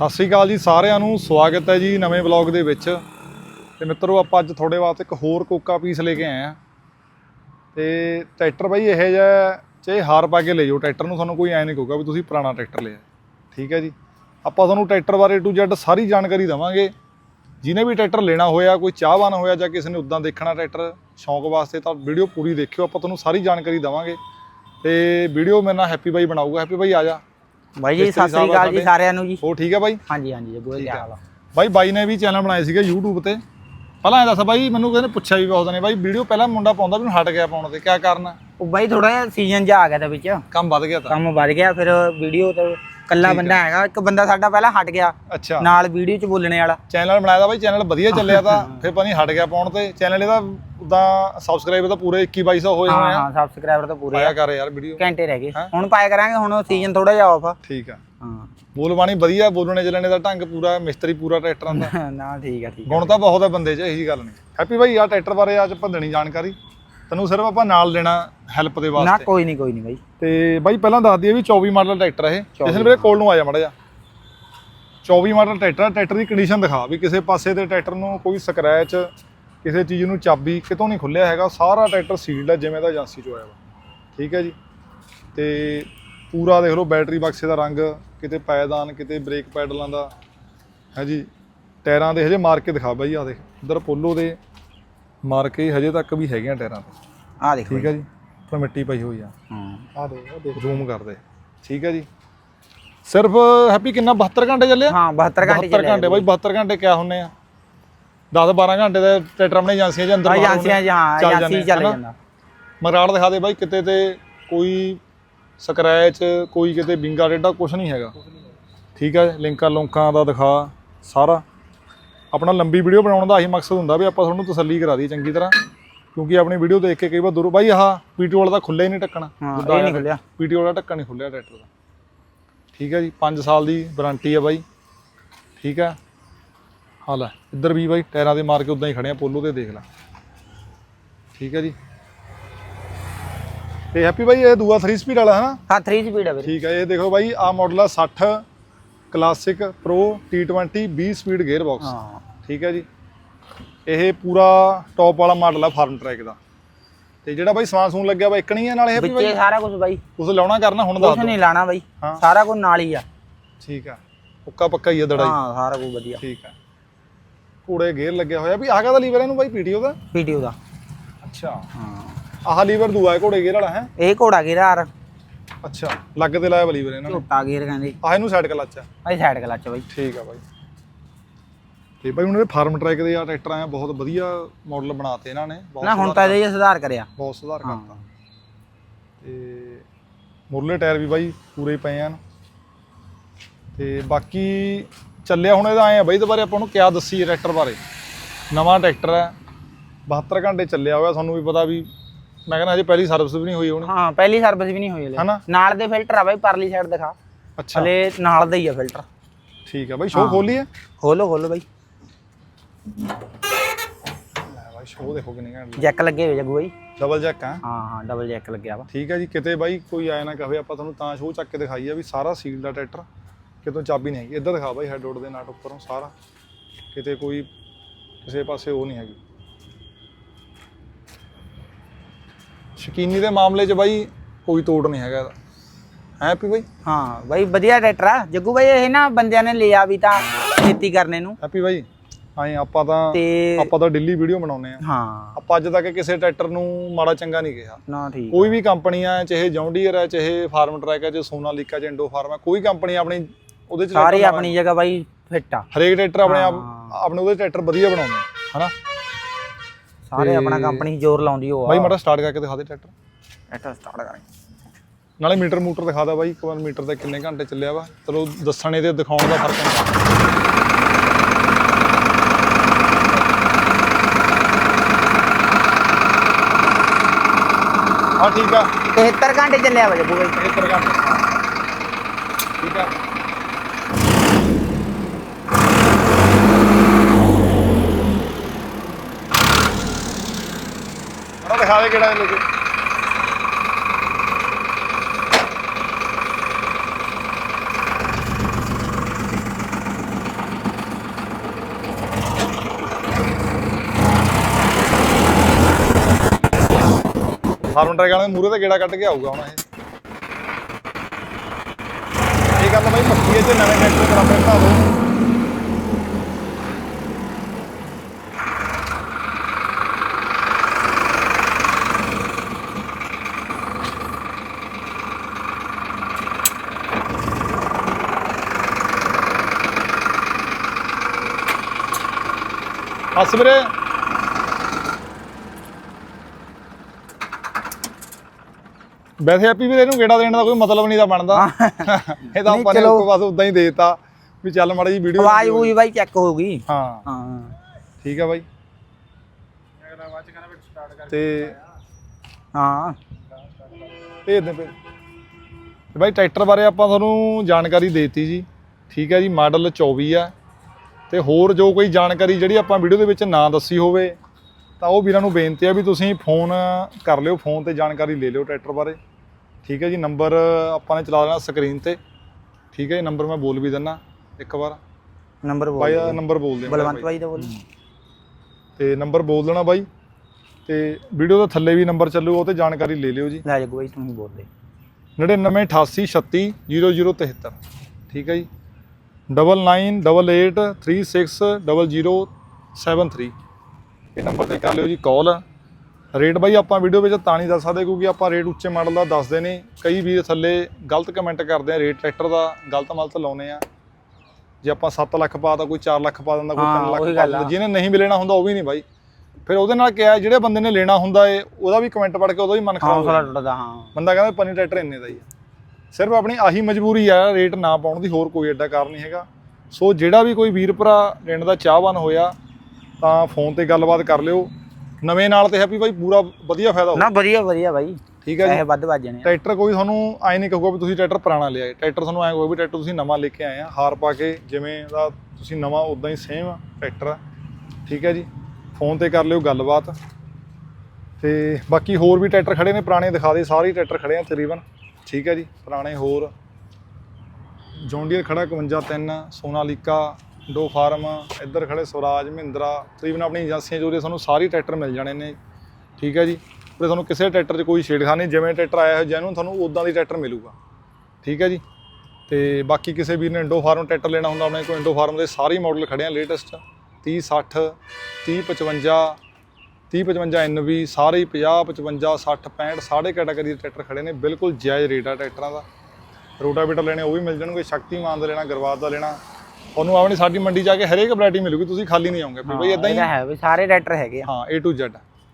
ਸਤਿ ਸ੍ਰੀ ਅਕਾਲ ਜੀ ਸਾਰਿਆਂ ਨੂੰ, ਸਵਾਗਤ ਹੈ ਜੀ ਨਵੇਂ ਵਲੌਗ ਦੇ ਵਿੱਚ। ਤੇ ਮਿੱਤਰੋ, ਆਪਾਂ ਅੱਜ ਤੁਹਾਡੇ ਵਾਸਤੇ ਇੱਕ ਹੋਰ ਕੋਕਾ ਪੀਸ ਲੈ ਕੇ ਆਏ ਆ ਤੇ ਟਰੈਕਟਰ ਬਾਈ, ਇਹ ਜਿਹਾ ਚਾਹੇ ਹਾਰ ਪਾ ਕੇ ਲੈ ਜਾਓ। ਟਰੈਕਟਰ ਨੂੰ ਤੁਹਾਨੂੰ ਕੋਈ ਐ ਨਹੀਂ ਕਹੂਗਾ ਵੀ ਤੁਸੀਂ ਪੁਰਾਣਾ ਟਰੈਕਟਰ ਲਿਆ। ਠੀਕ ਹੈ ਜੀ? ਆਪਾਂ ਤੁਹਾਨੂੰ ਟਰੈਕਟਰ ਬਾਰੇ ਟੂ ਜ਼ੈਡ ਸਾਰੀ ਜਾਣਕਾਰੀ ਦਵਾਂਗੇ। ਜਿਹਨੇ ਵੀ ਟਰੈਕਟਰ ਲੈਣਾ ਹੋਇਆ, ਕੋਈ ਚਾਹਵਾਨ ਹੋਇਆ ਜਾਂ ਕਿਸੇ ਨੇ ਉਦਾਂ ਦੇਖਣਾ ਟਰੈਕਟਰ, ਸ਼ੌਂਕ ਵਾਸਤੇ ਤਾਂ ਵੀਡੀਓ ਪੂਰੀ ਦੇਖਿਓ। ਆਪਾਂ ਤੁਹਾਨੂੰ ਸਾਰੀ ਜਾਣਕਾਰੀ ਦਵਾਂਗੇ। ਤੇ ਵੀਡੀਓ ਮੇਰੇ ਨਾਲ ਹੈਪੀ ਬਾਈ ਬਣਾਊਗਾ। ਹੈਪੀ ਬਾਈ ਆ ਜਾ। ਬਾਈ ਜੀ ਸਤਿ ਸ੍ਰੀ ਅਕਾਲ ਜੀ ਸਾਰਿਆਂ ਨੂੰ ਜੀ। ਹੋ ਠੀਕ ਹੈ ਬਾਈ? ਹਾਂਜੀ ਹਾਂਜੀ ਜੱਗੂ ਕੀ ਹਾਲ ਬਾਈ ਬਾਈ ਨੇ ਵੀ ਚੈਨਲ ਬਣਾਏ ਸੀਗੇ YouTube ਤੇ। ਪਹਿਲਾਂ ਇਹ ਦੱਸ ਬਾਈ ਮੈਨੂੰ ਕਹਿੰਦੇ ਪੁੱਛਿਆ ਵੀ ਬਹੁਤ ਨੇ ਬਾਈ ਵੀਡੀਓ ਪਹਿਲਾਂ ਮੁੰਡਾ ਪਾਉਂਦਾ ਵੀ ਹਟ ਗਿਆ ਪਾਉਣ ਤੇ। ਕੀ ਕਾਰਨ? ਉਹ ਬਾਈ ਥੋੜਾ ਜਿਹਾ ਸੀਜ਼ਨ ਜਾ ਆ ਗਿਆ ਤਾਂ ਵਿੱਚ। ਕੰਮ ਵੱਧ ਗਿਆ ਤਾਂ। ਕੰਮ ਵੱਧ ਗਿਆ ਫਿਰ ਵੀਡੀਓ ਤੇ ਕੱਲਾ ਬੰਦਾ ਹੈਗਾ ਇੱਕ ਬੰਦਾ ਸਾਡਾ ਪਹਿਲਾਂ ਹਟ ਗਿਆ ਅੱਛਾ। ਨਾਲ ਵੀਡੀਓ ਚ ਬੋਲਣੇ ਵਾਲਾ। ਚੈਨਲ ਬਣਾਇਆ ਤਾਂ ਬਾਈ ਚੈਨਲ ਵਧੀਆ ਚੱਲਿਆ ਤਾਂ ਫਿਰ ਪਤਾ ਨਹੀਂ ਹਟ ਗਿਆ ਪਾਉਣ ਤੇ। ਚੈਨਲ ਇਹਦਾ ਉਦਾਂ ਸਬਸਕ੍ਰਾਈਬਰ ਤਾਂ ਪੂਰੇ 21 2200 ਹੋਏ ਹੋਏ ਆ। ਹਾਂ ਸਬਸਕ੍ਰਾਈਬਰ ਤਾਂ ਪੂਰੇ ਪਾਇਆ ਕਰ ਯਾਰ ਵੀਡੀਓ ਘੰਟੇ ਰਹਿ ਗਏ? ਹੁਣ ਪਾਇਆ ਕਰਾਂਗੇ ਹੁਣ ਸੀਜ਼ਨ ਥੋੜਾ ਜਿਹਾ ਆਫ ਆ। ਠੀਕ ਆ। ਹਾਂ। ਬੋਲ ਬਾਣੀ ਵਧੀਆ ਬੋਲਣੇ ਚੱਲਣੇ ਦਾ ਢੰਗ ਪੂਰਾ ਮਿਸਤਰੀ ਪੂਰਾ ਟਰੈਕਟਰਾਂ ਦਾ। ਨਾ ਠੀਕ ਆ ਠੀਕ ਗੁਣ ਤਾਂ ਬਹੁਤ ਬੰਦੇ 'ਚ ਇਹੀ ਗੱਲ ਨਹੀਂ ਹੈਪੀ ਬਾਈ ਆ ਟਰੈਕਟਰ ਬਾਰੇ ਅੱਜ ਭੰਦਣੀ ਜਾਣਕਾਰੀ। ਤੈਨੂੰ ਸਿਰਫ ਆਪਾਂ ਨਾਲ ਲੈਣਾ ਹੈਲਪ ਦੇ ਨਾ ਵਾਸਤੇ। ਕੋਈ ਨਹੀਂ ਕੋਈ ਨਹੀਂ ਬਾਈ। ਤੇ ਬਾਈ ਪਹਿਲਾਂ ਦੱਸ ਦਈਏ ਵੀ 24 ਮਾਡਲ ਟਰੈਕਟਰ ਇਹ। ਜਿਸਨ ਮੇਰੇ ਕੋਲ ਨੂੰ ਆ ਜਾ ਮੜਾ ਜਾ 24 ਮਾਡਲ ਟਰੈਕਟਰ ਆ, ਟਰੈਕਟਰ ਦੀ ਕੰਡੀਸ਼ਨ ਦਿਖਾ ਵੀ ਕਿਸੇ ਪਾਸੇ ਦੇ ਟਰੈਕਟਰ ਨੂੰ ਕੋਈ ਸਕ੍ਰੈਚ ਕਿਸੇ ਚੀਜ਼ ਨੂੰ ਚਾਬੀ ਕਿਤੋਂ ਨਹੀਂ ਖੁੱਲਿਆ ਹੈਗਾ। ਸਾਰਾ ਟਰੈਕਟਰ ਸੀਲਡ ਹੈ ਜਿਵੇਂ ਦਾ ਏਜੰਸੀ ਚੋਂ ਆਇਆ ਵਾ। ਠੀਕ ਹੈ ਜੀ? ਤੇ ਪੂਰਾ ਦੇਖ ਲਓ ਬੈਟਰੀ ਬਕਸੇ ਦਾ ਰੰਗ ਕਿਤੇ ਪਾਇਦਾਨ ਕਿਤੇ ਬ੍ਰੇਕ ਪੈਡਲਾਂ ਦਾ। ਹੈ ਜੀ? ਟਾਇਰਾਂ ਦੇ ਹਜੇ ਮਾਰ ਕੇ ਦਿਖਾ ਬਾਈ ਆ ਦੇਖ। ਉਧਰ ਪੋਲੋ ਦੇ ਮਾਰ ਕੇ ਹਜੇ ਤੱਕ ਵੀ ਹੈਗੇ ਆ ਟਾਇਰਾਂ ਤੇ। ਆ ਦੇਖੋ ਠੀਕ ਹੈ ਜੀ। ਪਰ ਮਿੱਟੀ ਪਈ ਹੋਈ ਆ। ਹਾਂ। ਆ ਦੇ ਦੇਖ। ਜ਼ੂਮ ਕਰਦੇ। ਠੀਕ ਹੈ ਜੀ? ਸਿਰਫ ਹੈਪੀ ਕਿੰਨਾ 72 ਘੰਟੇ ਚੱਲਿਆ? ਹਾਂ 72 ਘੰਟੇ 72 ਘੰਟੇ। ਬਾਈ 72 ਘੰਟੇ ਕਿਆ ਹੁੰਨੇ ਆ? 10 12 ਘੰਟੇ ਦੇ ਟਰੈਕਟਰ ਆਪਣੇ ਏਜੰਸੀਆਂ ਦੇ ਅੰਦਰ ਏਜੰਸੀਆਂ ਹਾਂ ਚੱਲ ਏਜੰਸੀ ਜਾਂਦੇ, ਚੱਲ? ਜਾਂਦਾ। ਮਰਾੜ ਦਿਖਾ ਦੇ ਬਾਈ ਕਿਤੇ ਤੇ ਕੋਈ ਸਕ੍ਰੈਚ ਕੋਈ ਕਿਤੇ ਬਿੰਗਾ ਡੇਡਾ ਕੁਝ ਨਹੀਂ ਹੈਗਾ। ਠੀਕ ਹੈ ਲਿੰਕਾਂ ਲੋਂਕਾਂ ਦਾ ਦਿਖਾ ਸਾਰਾ। ਆਪਣਾ ਲੰਬੀ ਵੀਡੀਓ ਬਣਾਉਣ ਦਾ ਆਹੀ ਮਕਸਦ ਹੁੰਦਾ ਵੀ ਆਪਾਂ ਤੁਹਾਨੂੰ ਤਸੱਲੀ ਕਰਾ ਦਈਏ ਚੰਗੀ ਤਰ੍ਹਾਂ ਕਿਉਂਕਿ ਆਪਣੀ ਵੀਡੀਓ ਦੇਖ ਕੇ ਕਈ ਵਾਰ ਦੂਰੋਂ ਬਾਈ ਆਹ ਪੀਟੀਓ ਵਾਲਾ ਤਾਂ ਖੁੱਲਿਆ ਹੀ ਨਹੀਂ ਹਾਂ ਜਿੱਦਾਂ ਇਹ ਨਹੀਂ ਖੁੱਲਿਆ ਪੀਟੀਓ ਵਾਲਾ ਢੱਕਣ ਨਹੀਂ ਖੁੱਲਿਆ ਟਰੈਕਟਰ ਦਾ। ਠੀਕ ਹੈ ਜੀ 5 ਸਾਲ ਦੀ ਵਾਰੰਟੀ ਹੈ ਬਾਈ। ਠੀਕ ਹੈ। ਹਾਲ ਹੈ ਇੱਧਰ ਵੀ ਬਾਈ ਟਾਇਰਾਂ ਦੇ ਮਾਰ ਕੇ ਉਦਾਂ ਹੀ ਖੜੇ ਆ ਪੋਲੋ ਤੇ ਦੇਖ ਲੈ। ਠੀਕ ਹੈ ਜੀ। ਤੇ ਹੈਪੀ ਬਾਈ ਇਹ ਦੂਆ 3 ਸਪੀਡ ਵਾਲਾ ਹੈ ਨਾ? ਹਾਂ 3 ਸਪੀਡ ਆ ਵੀਰੇ। ਠੀਕ ਹੈ ਇਹ ਦੇਖੋ ਬਾਈ ਆ ਮਾਡਲ ਆ 60 classic pro T20 20 speed gear box ਹਾਂ। ਠੀਕ ਹੈ ਜੀ। ਇਹ ਪੂਰਾ ਟੌਪ ਵਾਲਾ ਮਾਡਲ ਆ ਫਾਰਮ ਟਰੈਕ ਦਾ। ਤੇ ਜਿਹੜਾ ਬਾਈ ਸਮਾਨ ਸਮੂਨ ਲੱਗਿਆ ਵਾ ਇੱਕਣੀ ਹੈ ਨਾਲੇ ਹੈਪੀ ਵਿੱਚੇ ਬਾਈ ਸਾਰਾ ਕੁਝ ਬਾਈ। ਉਸ ਲਾਉਣਾ ਕਰਨਾ ਹੁਣ ਦੱਸ ਕੁਝ ਨਹੀਂ ਲਾਣਾ ਬਾਈ। ਹਾਂ। ਸਾਰਾ ਕੁਝ ਨਾਲ ਹੀ ਆ। ਠੀਕ ਆ। ਉੱਕਾ ਪੱਕਾ ਹੀ ਆ ਦੜਾਈ। ਹਾਂ ਸਾਰਾ ਕੁਝ ਵਧੀਆ। ਠੀਕ ਆ। ਘੋੜੇ ਗੇਅਰ ਲੱਗਿਆ ਹੋਇਆ। ਵੀ ਆਹ ਕਾਹਦਾ ਲੀਵਰ ਇਹਨੂੰ ਬਾਈ ਪੀਟੀਓ ਦਾ? ਵੀਡੀਓ ਦਾ। ਅੱਛਾ। ਹਾਂ। ਆਹ ਲੀਵਰ ਦੂਆ ਹੈ ਘੋੜੇ ਗੇਅਰ ਵਾਲਾ ਹੈ? ਇਹ ਘੋੜਾ ਗੇਰ ਯਾਰ ਅੱਛਾ ਲੱਗ ਤੇ ਲਾਇਆ ਵਾ ਲੀਵਰ ਇਹਨਾਂ ਨੇ। ਝੋਟਾ ਗੇਰ ਕਹਿੰਦੇ। ਆਹ ਇਹਨੂੰ ਸਾਈਡ ਕਲੱਚ ਆ ਭਾਈ ਸਾਈਡ ਕਲੱਚ ਬਾਈ। ਠੀਕ ਆ ਬਾਈ। ਤੇ ਬਾਈ ਹੁਣ ਇਹ ਫਾਰਮ ਟਰੈਕ ਦੇ ਆ ਟਰੈਕਟਰ ਆ ਬਹੁਤ ਵਧੀਆ ਮਾਡਲ ਬਣਾਤੇ ਇਹਨਾਂ ਨੇ। ਬਹੁਤ ਨਾ ਹੁਣ ਤਾਂ ਇਹਦੇ 'ਚ ਸੁਧਾਰ ਕਰਿਆ। ਬਹੁਤ ਸੁਧਾਰ ਕਰਤਾ। ਤੇ ਮੁਰਲੇ ਟਾਇਰ ਵੀ ਬਾਈ ਪੂਰੇ ਪਏ ਹਨ ਤੇ ਬਾਕੀ ਚੱਲਿਆ ਹੁਣ ਇਹਦਾ ਆਏ ਆ ਬਾਈ ਦੁਬਾਰੇ ਆਪਾਂ ਨੂੰ ਕਿਆ ਦੱਸੀਏ ਟਰੈਕਟਰ ਬਾਰੇ। ਨਵਾਂ ਟਰੈਕਟਰ ਹੈ 72 ਘੰਟੇ ਚੱਲਿਆ ਹੋਇਆ ਤੁਹਾਨੂੰ ਵੀ ਪਤਾ ਵੀ ਮੈਂ ਕਹਿੰਦਾ ਹਜੇ ਪਹਿਲੀ ਸਰਵਿਸ ਵੀ ਨਹੀਂ ਹੋਈ ਹੋਣੀ। ਹਾਂ ਪਹਿਲੀ ਸਰਵਿਸ ਵੀ ਨਹੀਂ ਹੋਈ ਹਲੇ। ਹਨਾ? ਨਾਲ ਦੇ ਫਿਲਟਰ ਆ ਬਾਈ ਪਰਲੀ ਸਾਈਡ ਦਿਖਾ। ਅੱਛਾ। ਹਲੇ ਨਾਲ ਦਾ ਹੀ ਆ ਫਿਲਟਰ ਠੀਕ ਹੈ ਬਾਈ ਸ਼ੋਅ ਖੋਲੀ ਹੈ ਖੋਲੋ ਖੋਲੋ ਬਾਈ। ਲੈ ਬਾਈ ਸ਼ੋਅ ਦੇਖੋ ਕਿੰਨੀ ਘੰਟੇ ਜੈਕ ਲੱਗੇ ਹੋਏ ਜੱਗੂ ਬਾਈ। ਡਬਲ ਜੈਕ ਆ। ਹਾਂ ਹਾਂ ਡਬਲ ਜੈਕ ਲੱਗਿਆ ਵਾ। ਠੀਕ ਹੈ ਜੀ ਕਿਤੇ ਬਾਈ ਕੋਈ ਆਇਆ ਨਾ ਕਹੇ ਆਪਾਂ ਤੁਹਾਨੂੰ ਤਾਂ ਸ਼ੋਅ ਚੱਕ ਕੇ ਦਿਖਾਈ ਆ ਵੀ ਸਾਰਾ ਸੀਲ ਦਾ ਟਰੈਕਟਰ ਕਿਤੋਂ ਚਾਬੀ ਨਹੀਂ ਹੈਗੀ। ਇੱਧਰ ਦਿਖਾ ਬਾਈ ਹੈਡ ਦੇ ਨਾਟ ਉੱਪਰੋਂ ਸਾਰਾ। ਕਿਤੇ ਕੋਈ ਕਿਸੇ ਪਾਸੇ ਉਹ ਨਹੀਂ ਹੈਗੀ। ਸ਼ਕੀਨੀ ਦੇ ਮਾਮਲੇ 'ਚ ਬਾਈ ਕੋਈ ਤੋੜ ਨਹੀਂ ਹੈਗਾ ਇਹਦਾ। ਹੈਪੀ ਬਾਈ? ਹਾਂ ਬਾਈ ਵਧੀਆ ਟਰੈਕਟਰ ਆ। ਜੱਗੂ ਬਾਈ ਇਹ ਨਾ ਬੰਦਿਆਂ ਨੇ ਲਿਆ ਵੀ ਤਾਂ ਖੇਤੀ ਕਰਨੇ ਨੂੰ। ਹੈਪੀ ਬਾਈ? ਆਏ ਆਪਾਂ ਤਾਂ ਆਪਾਂ ਤਾਂ ਡੇਲੀ ਵੀਡੀਓ ਬਣਾਉਂਦੇ ਆ ਹਾਂ। ਆਪਾਂ ਅੱਜ ਤੱਕ ਕਿਸੇ ਟਰੈਕਟਰ ਨੂੰ ਮਾੜਾ ਚੰਗਾ ਨਹੀਂ ਕਿਹਾ। ਨਾ ਠੀਕ ਕੋਈ ਵੀ ਕੰਪਨੀ ਆ ਚਾਹੇ ਜੌਂਡੀਅਰ ਹੈ ਚਾਹੇ ਫਾਰਮ ਟਰੈਕ ਹੈ ਚਾਹੇ ਸੋਨਾਲੀਕਾ ਚਾਹੇ ਇੰਡੋ ਫਾਰਮ ਹੈ ਕੋਈ ਕੰਪਨੀ ਆਪਣੀ ਉਹਦੇ ਚ ਸਾਰੇ ਆਪਣੀ ਜਗ੍ਹਾ ਬਾਈ ਫਿੱਟ ਆ। ਹਰੇਕ ਟਰੈਕਟਰ ਆਪਣੇ ਆਪ ਹਾਂ। ਆਪਣੇ ਉਹਦੇ ਟਰੈਕਟਰ ਵਧੀਆ ਬਣਾਉਂਦੇ ਆ, ਹਨਾ? ਸਾਰੇ ਆਪਣਾ ਕੰਪਨੀ ਜ਼ੋਰ ਲਾਉਂਦੀ ਉਹ ਆ। ਬਾਈ ਮਾੜਾ ਸਟਾਰਟ ਕਰਕੇ ਦਿਖਾ ਦੇ ਟਰੈਕਟਰ ਟਰੈਕਟਰ ਸਟਾਰਟ ਕਰਾਂਗੇ। ਨਾਲੇ ਮੀਟਰ ਮੂਟਰ ਦਿਖਾ ਦਾ ਬਾਈ ਇੱਕ ਵਾਰ ਮੀਟਰ ਤੇ ਕਿੰਨੇ ਘੰਟੇ ਚੱਲਿਆ ਵਾ। ਚਲੋ ਦੱਸਣੇ ਤੇ ਦਿਖਾਉਣ ਦਾ ਫ਼ਰਕ ਹੁੰਦਾ। ਹਾਂ ਠੀਕ ਆ। 73 ਘੰਟੇ ਚੱਲਿਆ ਵਾ ਬਾਈ। 73 ਘੰਟੇ। ਠੀਕ ਆ। ਦਿਖਾ ਦੇ ਕਿਹੜਾ ਲੋਕੇ ਫਾਰਮ ਟਰੈਕ ਵਾਲੇ ਮੂਰੇ ਤੇ ਗੇੜਾ ਕੱਟ ਕੇ ਆਊਗਾ ਹੁਣ ਇਹ। ਇਹ ਗੱਲ ਬਈ ਮੱਕੀ ਤੇ ਨਵੇਂ ਟਰੈਕਟਰ ਬਰਾਬਰ ਭਾਵੋ ਹੱਸ ਵੀਰੇ। ਵੈਸੇ ਹੈਪੀ ਵੀਰੇ ਇਹਨੂੰ ਗੇੜਾ ਦੇਣ ਦਾ ਕੋਈ ਮਤਲਬ ਨਹੀਂ ਦਾ ਬਣਦਾ। ਇਹ ਤਾਂ ਆਪਾਂ ਨੇ ਚਲੋ। ਬਸ ਉਦਾਂ ਹੀ ਦੇਤਾ ਵੀ ਚੱਲ ਮਾੜੀ ਜੀ ਵੀਡੀਓ ਆਵਾਜ਼ ਬੂਝ ਬਾਈ ਚੈੱਕ ਹੋ ਗਈ ਹਾਂ। ਹਾਂ। ਠੀਕ ਆ ਬਾਈ। ਤੇ ਹਾਂ। ਭੇਜ ਦੇ ਬਾਈ ਟਰੈਕਟਰ ਬਾਰੇ ਆਪਾਂ ਤੁਹਾਨੂੰ ਜਾਣਕਾਰੀ ਦੇਤੀ ਜੀ। ਠੀਕ ਹੈ ਜੀ ਮਾਡਲ 24 ਆ। ਤੇ ਹੋਰ ਜੋ ਕੋਈ ਜਾਣਕਾਰੀ ਜਿਹੜੀ ਆਪਾਂ ਵੀਡੀਓ ਦੇ ਵਿੱਚ ਨਾ ਦੱਸੀ ਹੋਵੇ ਤਾਂ ਉਹ ਵੀਰਾਂ ਨੂੰ ਬੇਨਤੀ ਆ ਵੀ ਤੁਸੀਂ ਫੋਨ ਕਰ ਲਿਓ ਫੋਨ ਤੇ ਜਾਣਕਾਰੀ ਲੈ ਲਿਓ ਟਰੈਕਟਰ ਬਾਰੇ। ਠੀਕ ਹੈ ਜੀ ਨੰਬਰ ਆਪਾਂ ਨੇ ਚਲਾ ਦੇਣਾ ਸਕਰੀਨ ਤੇ। ਠੀਕ ਹੈ ਜੀ ਨੰਬਰ ਮੈਂ ਬੋਲ ਵੀ ਦਿੰਨਾ ਇੱਕ ਵਾਰ। ਨੰਬਰ ਬਾਈ ਬੋਲ ਦਾ ਨੰਬਰ ਬੋਲ ਦੇ ਬਲਵੰਤ ਬਾਈ ਦਾ ਬੋਲ ਤੇ ਨੰਬਰ ਬੋਲ ਦੇਣਾ ਬਾਈ। ਤੇ ਵੀਡੀਓ ਦੇ ਥੱਲੇ ਵੀ ਨੰਬਰ ਚੱਲੂ ਉਹ ਤੇ ਜਾਣਕਾਰੀ ਲੈ ਲਿਓ ਜੀ। ਲੈ ਜੱਗੂ ਬਾਈ ਤੂੰ ਹੀ ਬੋਲ ਦੇ 9988360073 ਠੀਕ ਹੈ ਜੀ। 9988360073 ਇਹ ਨੰਬਰ ਤੇ ਕਰ ਲਿਓ ਜੀ ਕਾਲ ਰੇਟ ਬਾਈ ਆਪਾਂ ਵੀਡੀਓ ਵਿੱਚ ਤਾਂ ਨਹੀਂ ਦੱਸ ਸਕਦੇ ਕਿਉਂਕਿ ਆਪਾਂ ਰੇਟ ਉੱਚੇ ਮਾਡਲ ਦਾ ਦੱਸਦੇ ਨੇ। ਕਈ ਵੀਰ ਥੱਲੇ ਗਲਤ ਕਮੈਂਟ ਕਰਦੇ ਆ ਰੇਟ ਟਰੈਕਟਰ ਦਾ ਗਲਤ ਮਲਤ ਲਾਉਨੇ ਆ। ਜੇ ਆਪਾਂ 7 ਲੱਖ ਪਾ ਤਾਂ ਕੋਈ 4 ਲੱਖ ਪਾ ਦਿੰਦਾ ਕੋਈ ਹਾਂ, 3 ਲੱਖ ਪਾ। ਦਿੰਦਾ। ਜਿਹਨੇ ਨਹੀਂ ਵੀ ਲੈਣਾ ਹੁੰਦਾ ਉਹ ਵੀ ਨਹੀਂ ਬਾਈ। ਫਿਰ ਉਹਦੇ ਨਾਲ ਕਿਹਾ ਜਿਹੜੇ ਬੰਦੇ ਨੇ ਲੈਣਾ ਹੁੰਦਾ ਏ ਉਹਦਾ ਵੀ ਕਮੈਂਟ ਪੜ੍ਹ ਕੇ ਉਹਦਾ ਵੀ ਮਨ ਖਰਾਬ ਹੋ ਟੁੱਟਦਾ ਹਾਂ। ਬੰਦਾ ਕਹਿੰਦਾ ਪਨੀ ਟਰੈਕਟਰ ਇੰਨੇ ਦਾ ਹੀ ਆ। ਸਿਰਫ ਆਪਣੀ ਆਹੀ ਮਜਬੂਰੀ ਆ ਰੇਟ ਨਾ ਪਾਉਣ ਦੀ ਹੋਰ ਕੋਈ ਐਡਾ ਕਾਰਨ ਨਹੀਂ ਹੈਗਾ। ਸੋ ਜਿਹੜਾ ਵੀ ਕੋਈ ਵੀਰ ਭਰਾ ਲੈਣ ਦਾ ਚਾਹਵਾਨ ਹੋਇਆ ਤਾਂ ਫੋਨ ਤੇ ਗੱਲਬਾਤ ਕਰ ਲਿਓ। ਨਵੇਂ ਨਾਲ ਤੇ ਹੈਪੀ ਬਾਈ ਪੂਰਾ ਵਧੀਆ ਫਾਇਦਾ ਹੋ ਨਾ ਵਧੀਆ ਵਧੀਆ ਬਾਈ। ਠੀਕ ਹੈ ਜੀ। ਪੈਸੇ ਵੱਧ ਵੱਜਣੇ ਆ। ਟਰੈਕਟਰ ਕੋਈ ਤੁਹਾਨੂੰ ਐ ਨਹੀਂ ਕਹੂਗਾ ਵੀ ਤੁਸੀਂ ਟਰੈਕਟਰ ਪੁਰਾਣਾ ਲਿਆ ਹੈ। ਟਰੈਕਟਰ ਤੁਹਾਨੂੰ ਐ ਕਹੂਗਾ ਵੀ ਟਰੈਕਟਰ ਤੁਸੀਂ ਨਵਾਂ ਲੈ ਕੇ ਆਏ ਆ। ਹਾਰ ਪਾ ਕੇ ਜਿਵੇਂ ਦਾ ਤੁਸੀਂ ਨਵਾਂ ਉਦਾਂ ਹੀ ਸੇਮ ਟਰੈਕਟਰ ਆ। ਠੀਕ ਹੈ ਜੀ। ਫੋਨ ਤੇ ਕਰ ਲਿਓ ਗੱਲਬਾਤ। ਤੇ ਬਾਕੀ ਹੋਰ ਵੀ ਟਰੈਕਟਰ ਖੜੇ ਨੇ ਪੁਰਾਣੇ ਦਿਖਾ ਦੇ। ਸਾਰੇ ਟਰੈਕਟਰ ਖੜੇ ਆ ਤਕਰੀਬਨ। ਠੀਕ ਹੈ ਜੀ, ਪੁਰਾਣੇ ਹੋਰ। ਜੌਂਡੀਅਰ ਖੜਾ 51 3 ਸੋਨਾਲੀਕਾ ਡੋ ਫਾਰਮ, ਇੱਧਰ ਖੜੇ ਸਵਰਾਜ ਮਹਿੰਦਰਾ, ਤਕਰੀਬਨ ਆਪਣੀ ਏਜੰਸੀਆਂ ਜੋਰੇ ਸਾਨੂੰ ਸਾਰੇ ਟਰੈਕਟਰ ਮਿਲ ਜਾਣੇ ਨੇ। ਠੀਕ ਹੈ ਜੀ ਉਰੇ ਤੁਹਾਨੂੰ ਕਿਸੇ ਟਰੈਕਟਰ 'ਚ ਕੋਈ ਛੇੜਖਾਨੀ ਜਿਵੇਂ ਟਰੈਕਟਰ ਆਇਆ ਹੈ ਜਿਹਨੂੰ ਤੁਹਾਨੂੰ ਉਦਾਂ ਦੀ ਟਰੈਕਟਰ ਮਿਲੂਗਾ। ਠੀਕ ਹੈ ਜੀ, ਤੇ ਬਾਕੀ ਕਿਸੇ ਵੀਰ ਨੇ ਇੰਡੋ ਫਾਰਮ ਟਰੈਕਟਰ ਲੈਣਾ ਹੁੰਦਾ, ਆਪਣੇ ਕੋਲ ਇੰਡੋ ਫਾਰਮ ਦੇ ਸਾਰੇ ਮਾਡਲ ਖੜੇ ਆ ਲੇਟੈਸਟ 30 60 30 55 30 55 NV ਸਾਰੇ ਹੀ 50 55 60 65 ਸਾਰੇ ਕੈਟਾਗਰੀ ਦੇ ਟਰੈਕਟਰ ਖੜੇ ਨੇ ਬਿਲਕੁਲ ਜਾਇਜ਼ ਰੇਟ ਆ ਟਰੈਕਟਰਾਂ ਦਾ। ਰੋਟਾਵੇਟਰ ਲੈਣੇ ਉਹ ਵੀ ਮਿਲ ਜਾਣਗੇ ਸ਼ਕਤੀਮਾਨ ਦਾ ਲੈਣਾ ਗਰਵਾਦ ਦਾ ਲੈਣਾ। ਤੁਹਾਨੂੰ ਆਪਣੀ ਸਾਡੀ ਮੰਡੀ ਜਾ ਕੇ ਹਰੇਕ ਵੈਰਾਈਟੀ ਮਿਲੂਗੀ ਤੁਸੀਂ ਖਾਲੀ ਨਹੀਂ ਆਉਂਗੇ ਬਈ ਇਦਾਂ ਹੀ ਹੈ ਵੀ ਸਾਰੇ ਟਰੈਕਟਰ ਹੈਗੇ ਆ। ਹਾਂ A to Z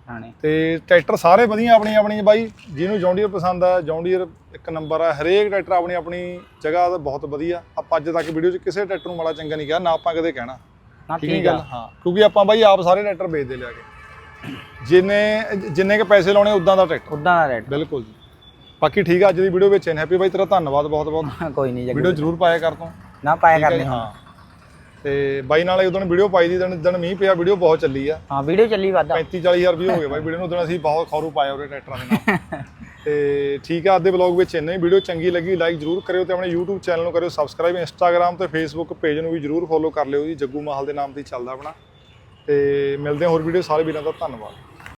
ਪੁਰਾਣੇ ਤੇ ਟਰੈਕਟਰ ਸਾਰੇ ਵਧੀਆ ਆਪਣੀ ਆਪਣੀ ਬਾਈ ਜਿਹਨੂੰ ਜੌਂਡੀਅਰ ਪਸੰਦ ਆ ਜੌਂਡੀਅਰ ਇੱਕ ਨੰਬਰ ਆ ਹਰੇਕ ਟਰੈਕਟਰ ਆਪਣੀ ਆਪਣੀ ਜਗ੍ਹਾ ਦਾ ਬਹੁਤ ਵਧੀਆ। ਆਪਾਂ ਅੱਜ ਤੱਕ ਵੀਡੀਓ 'ਚ ਕਿਸੇ ਟਰੈਕਟਰ ਨੂੰ ਮਾੜਾ ਚੰਗਾ ਨਹੀਂ ਕਿਹਾ ਨਾ ਆਪਾਂ ਕਦੇ ਕਹਿਣਾ। ਠੀਕ ਗੱਲ ਹਾਂ ਕਿਉਂਕਿ ਆਪਾਂ ਬਾਈ ਆਪ ਸਾਰੇ ਟਰੈਕਟਰ ਵੇਚਦੇ ਲਿਆ ਕੇ। ਜਿੰਨੇ ਜਿੰਨੇ ਕੇ ਪੈਸੇ ਲਾਉਣੇ ਉਦਾਂ ਦਾ ਟਰੈਕਟਰ ਉਦਾਂ ਦਾ ਰੇਟ ਬਿਲਕੁਲ ਜੀ। ਬਾਕੀ ਠੀਕ ਆ ਅੱਜ ਦੀ ਵੀਡੀਓ ਵਿੱਚ ਹੈਪੀ ਬਾਈ ਤੇਰਾ ਧੰਨਵਾਦ ਬਹੁਤ ਬਹੁਤ। ਕੋਈ ਨਹੀਂ ਵੀਡੀਓ ਜ਼ਰੂਰ ਪਾਇਆ ਕਰ ਤੂੰ। ਨਾ ਪਾਇਆ ਕਰਨੇ ਜੀ, ਹਾਂ। ਤੇ ਬਾਈ ਨਾਲ ਉਦੋਂ ਵੀਡੀਓ ਪਾਈ ਦੀ ਦਿਨ ਦਿਨ ਮੀਂਹ ਪਿਆ ਵੀਡੀਓ ਬਹੁਤ ਚੱਲੀ ਆ। ਹਾਂ ਵੀਡੀਓ ਚੱਲੀ ਵਾਦਾ 35 40000 ਵੀ ਹੋ ਗਏ ਬਾਈ। ਵੀਡੀਓ ਨੂੰ ਉਦੋਂ ਅਸੀਂ ਬਹੁਤ ਖੌਰੂ ਪਾਇਆ ਉਹਦੇ ਟਰੈਕਟਰਾਂ ਦੇ ਨਾਲ। ਤੇ ਠੀਕ ਆ ਅੱਜ ਦੇ ਵਲੌਗ ਵਿੱਚ ਇੰਨਾ ਹੀ। ਵੀਡੀਓ ਚੰਗੀ ਲੱਗੀ ਲਾਈਕ ਜਰੂਰ ਕਰਿਓ ਤੇ ਆਪਣੇ YouTube ਚੈਨਲ ਨੂੰ ਕਰਿਓ ਸਬਸਕ੍ਰਾਈਬ Instagram ਤੇ Facebook ਪੇਜ ਨੂੰ ਵੀ ਜਰੂਰ ਫੋਲੋ ਕਰ ਲਿਓ ਜੀ। ਜੱਗੂ ਮਾਹਲ ਦੇ ਨਾਮ ਤੇ ਚੱਲਦਾ ਆਪਣਾ। ਤੇ ਮਿਲਦੇ ਹਾਂ ਹੋਰ ਵੀਡੀਓ ਸਾਰੇ ਵੀਰਾਂ ਦਾ ਧੰਨਵਾਦ।